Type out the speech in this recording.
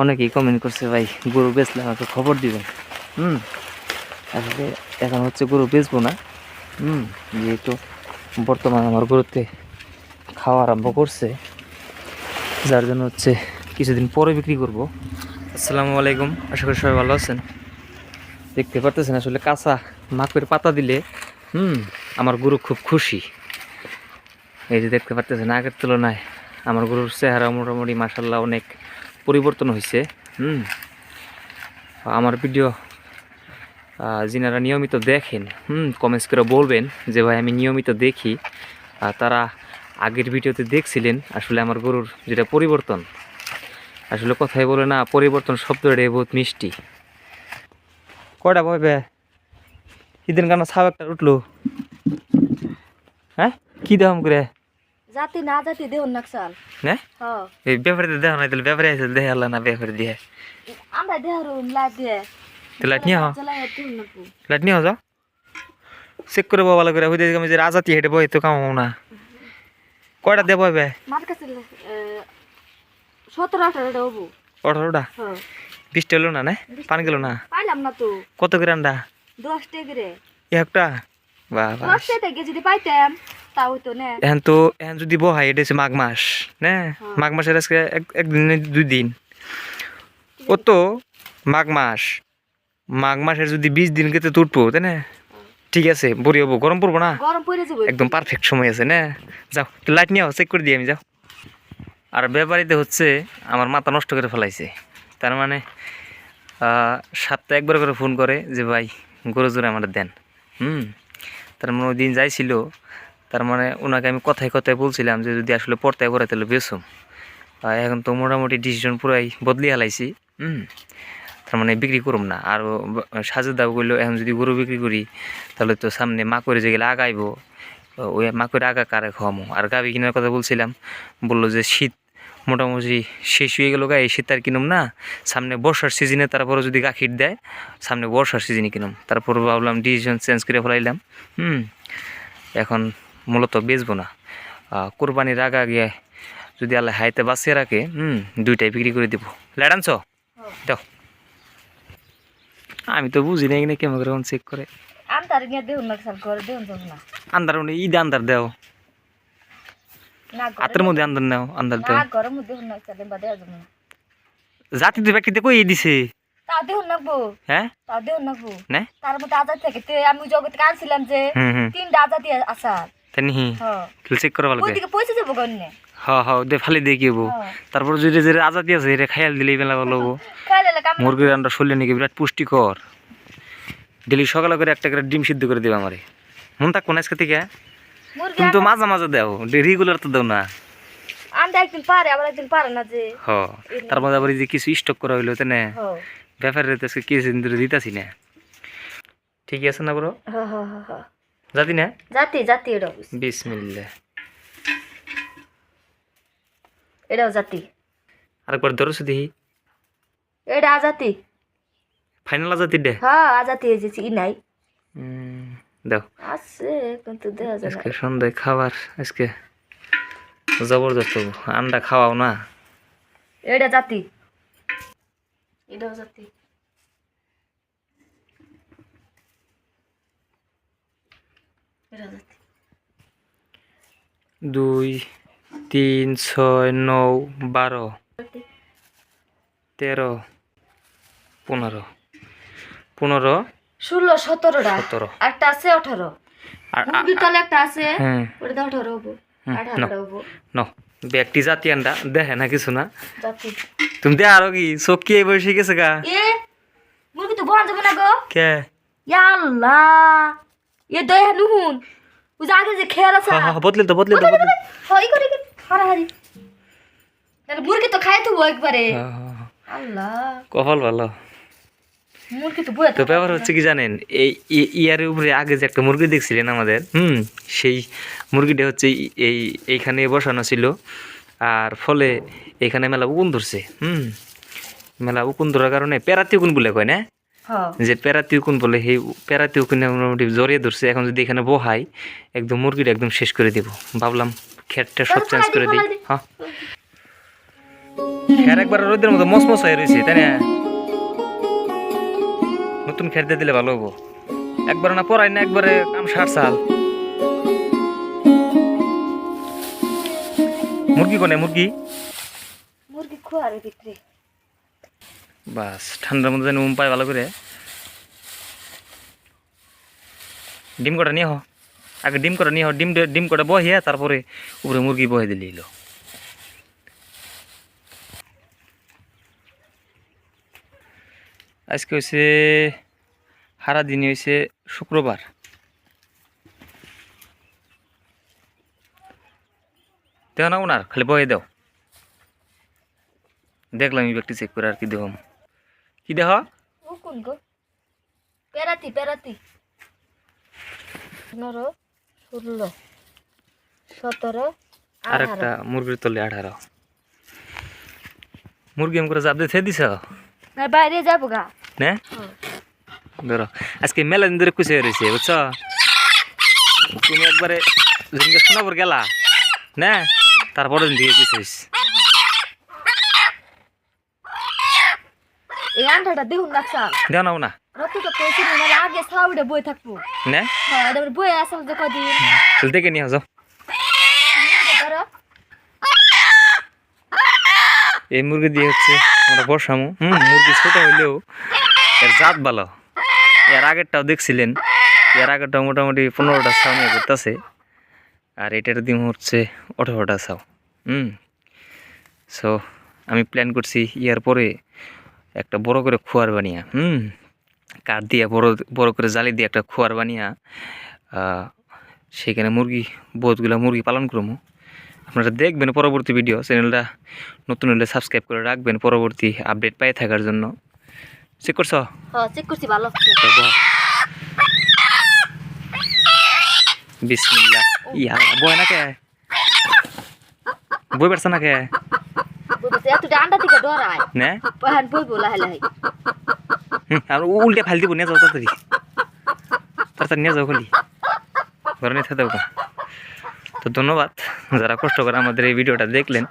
অনেকেই কমেন্ট করছে, ভাই, গরু বেচলে আমাকে খবর দিবেন। হুম, আসলে এখন হচ্ছে গরু বেচবো না। হুম, যেহেতু বর্তমানে আমার গরুতে খাওয়া আরম্ভ করছে, যার জন্য হচ্ছে কিছুদিন পরে বিক্রি করব। আসসালামু আলাইকুম, আশা করি সবাই ভালো আছেন। দেখতে পারতেছেন আসলে কাঁচা মাকের পাতা দিলে, হুম, আমার গরু খুব খুশি। এই যে দেখতে পারতেছেন, আগের তুলনায় আমার গরুর চেহারা মোটামুটি মাসাল্লাহ অনেক পরিবর্তন হয়েছে হুম। আমার ভিডিও যিনারা নিয়মিত দেখেন, হুম কমেন্টস করে বলবেন যে, ভাই, আমি নিয়মিত দেখি। তারা আগের ভিডিওতে দেখছিলেন, আসলে আমার গরুর যেটা পরিবর্তন, আসলে কথাই বলে না, পরিবর্তন শব্দটা বহুত মিষ্টি। কয়টা বয়বে ইদিন কেন একটা উঠল। হ্যাঁ? কী দাম করে? জাতি না জাতি দেহ নাকসাল না? হ। এই ব্যাপারে দেখ না তাহলে ব্যাপারে আছে দেখে আল্লাহ না ব্যাপারে দিয়ে আমরা দেহ রুম লা দিয়ে। তো নাকু লাইট নিয়ে হও যাও। চেক করে ভালো করে হইতে আমি যে রাজাতি হেঁটে বই তো কামাবো না। কয়টা দেবো বে মার কাছে সতেরো আঠারো হব আঠারোটা? হ। বিশটা হলো না না? পানি গেল না? পাইলাম না তো। কত গ্রামটা দশ টেগরে একটা? বাহ বাহ দশ টেগে যদি পাইতাম এখন তো এখন যদি বহাই এটা হচ্ছে মাঘ মাস না? মাঘ মাসের আজকে একদিন দুই দিন। ও তো মাঘ মাস মাঘ মাসের যদি বিশ দিন গেতে তুটবো তাই না? ঠিক আছে বড়ি হব গরম পড়ব না? একদম পারফেক্ট সময় আছে না? যাও লাইট নিয়ে চেক করে দিই আমি যাও। আর ব্যাপারিতে হচ্ছে আমার মাথা নষ্ট করে ফেলাইছে। তার মানে আহ, সপ্তাহে একবার করে ফোন করে যে ভাই গরু জোরে আমার দেন। হুম? তার মানে ওই দিন যাইছিল তার মানে ওনাকে আমি কথায় কথায় বলছিলাম যে যদি আসলে পড়তে পড়ে তাহলে বেসুম এখন তো মোটামুটি ডিসিশন পুরাই বদলি হালাইছি। হুম। তার মানে বিক্রি করুম না। আর সাজু দাও করলেও এখন যদি গরু বিক্রি করি, তাহলে তো সামনে মা করে যে গেলে আগাইবো। ওই মা করে আগা কারে খাওয়ামো? আর গাবি কেনার কথা বলছিলাম, বলল যে, শীত মোটামুটি শেষ হয়ে গেল গা এই শীত আর কিনুম না। সামনে বর্ষার সিজনে তারপরে যদি গাখির দেয়, সামনে বর্ষার সিজনে কিনুম। তারপর ভাবলাম ডিসিশন চেঞ্জ করে ফেলাইলাম। হুম। এখন মূলত বেচবো না। কোরবানির আগা গিয়ে যদি আল্লাহ হাইতে বাঁচিয়ে রাখে হুম দুইটাই বিক্রি করে দিব। লাইট আনছো দাও। আমি তো বুঝি না এখানে কেমন করে। চেক করে গিয়ে না আন্দার উনি ঈদ আন্দার দেও। না হাতের মধ্যে আন্দার নেও আন্দার দেও। না গরম দেহ নাকসাল বা দেহ যাব না। জাতি তো ব্যক্তিতে কই দিছে? তা নাকবো হ্যাঁ? তা নাকবো না তার মধ্যে আজাদ থাকে। তে আমি জগৎ আনছিলাম যে তিনটা আজাদি আসার। তাই চেক দে ফালি দিয়ে হ্যাঁ। তারপর যদি যে আজাদি আছে এটা খাইয়াল দিলেই বেলা ভালো হব। মুরগির আন্ডা শরীরে নাকি? বিরাট পুষ্টিকর ডেলি সকালে করে একটা করে ডিম সিদ্ধ করে দেবে আমারে মন থাকব না আজকে থেকে তুমি তো মাঝে মাঝে দাও। রেগুলার তো দাও না। তার মধ্যে আবার যে কিছু স্টক করা হইল তো না হ। ব্যাপারে তো আজকে দিতাছি না। ঠিকই আছে না বড় জাতি না? জাতি জাতি এটাও বিসমিল্লা এটাও জাতি। আরেকবার ধরছো দেখি এটা আজাতি। ফাইনাল জাতি দে। হ্যাঁ আজাতি এসেছি ই নাই। দাও। আছে কিন্তু দেখা যায় আজকে সন্ধ্যায় খাবার আজকে জবরদস্ত। আন্ডা খাওয়াও না। এটা জাতি। এটাও জাতি এটাও জাতি দুই তিন ছয় নয় বারো তেরো পনেরো। পনেরো ষোলো সতেরোটা। সতেরো। একটা আছে আঠারো। একটা আছে? হ্যাঁ। ওটা আঠারো হব। ন ব্যক্তি জাতি আন্ডা দেখে না কিছু না। তুমি দে আরও কি চোখ কি এই বসে গেছে গা? মুরগি তো বড় যাবে না গো। কে? আল্লাহ এ দই হানু হুন ওই যে আগে যে খেয়াল আছে হা হা বদলে তো বদলে তো বদলে হই করে কি তাহলে মুরগি তো খাই তো একবারে। আল্লাহ কপাল ভালো মুরগি তো তো ব্যাপার হচ্ছে কি জানেন এই ইয়ারের উপরে আগে যে একটা মুরগি দেখছিলেন আমাদের হুম সেই মুরগিটা হচ্ছে এই- এই এইখানে বসানো ছিল আর ফলে এখানে মেলা উকুন ধরছে হুম মেলা উকুন ধরার কারণে পেরাতি উকুন বলে কয় না যে পেরাতি উকুন বলে সেই পেরাতি উকুনে মোটামুটি জড়িয়ে ধরছে। এখন যদি এখানে বহাই একদম মুরগিটা একদম শেষ করে দেব। ভাবলাম খেটটা সব চেঞ্জ করে দিই। হ্যাঁ। খের একবার রোদের মতো মসমস হয়ে রয়েছে তাই না? নতুন খের দিয়ে দিলে ভালো হব। একবার না পড়াই না একবারে কাম ষাট সাল। মুরগি কোনে মুরগি? মুরগি খোয়ার ভিতরে। বাস, ঠান্ডার মধ্যে যেন উম পায় ভালো করে ডিম কটা নিয়ে হ আগে ডিম কটা নিয়ে হ ডিম ডিম কটা বহিয়া, তারপরে উপরে মুরগি বহে দিলে এলো। আজকে হয়েছে সারা দিনই হয়েছে শুক্রবার। দেখো না ওনার খালি বয়ে দাও। দেখলাম এই ব্যক্তি চেক করে আর কি দেখুন কি দেখ ও কোন গো? পেরাতি পেরাতি। পনেরো ষোলো সতেরো আর একটা মুরগির তলে আঠারো। মুরগি এম করে জাপ দিয়ে থে দিছ? না বাইরে যাব গা। না? ধরো। আজকে মেলা দিন ধরে হয়ে রয়েছে বুঝছ? তুমি একবারে শোনাবর গেলা না? তারপরে দিন থেকে খুশি হয়েছে এই আন্ডাটা দেখুন না রক্ত তো পেয়েছি আগে সাউডে বই থাকব। না। হ্যাঁ এবার বই আসল যে কদিন। তাহলে দেখে নিয়ে যাও এই মুরগি দিয়ে হচ্ছে আমরা বসামো। হুম মুরগি ছোট হইলেও এর জাত ভালো। এর আগেরটাও দেখছিলেন। এর আগেরটা মোটামুটি পনেরোটা ছাও নিয়ে করতেছে আর এটার দিন হচ্ছে আঠারোটা ছাও হুম। সো আমি প্ল্যান করছি ইয়ার পরে একটা বড় করে খোয়ার বানিয়া হুম? কাঠ দিয়ে বড় বড় করে জালি দিয়ে একটা খোয়ার বানিয়া সেখানে মুরগি বহুতগুলো মুরগি পালন করব আপনারা দেখবেন পরবর্তী ভিডিও চ্যানেলটা নতুন হলে সাবস্ক্রাইব করে রাখবেন পরবর্তী আপডেট পাই থাকার জন্য। চেক করছ? হ্যাঁ চেক করছি ভালো বিসমিল্লাহ। ইয়া বয় না কে বই পারছ না কে বলতে এতটা আন্ডা থেকে ডরায় নে পহান বই বলা হেলাই হুম, আর উ- উল্টে ফাল দিব নিয়ে যাও তাড়াতাড়ি তাড়াতাড়ি নিয়ে যাও খালি ঘরে নিয়ে থাকতে তো ধন্যবাদ যারা কষ্ট করে আমাদের এই ভিডিওটা দেখলেন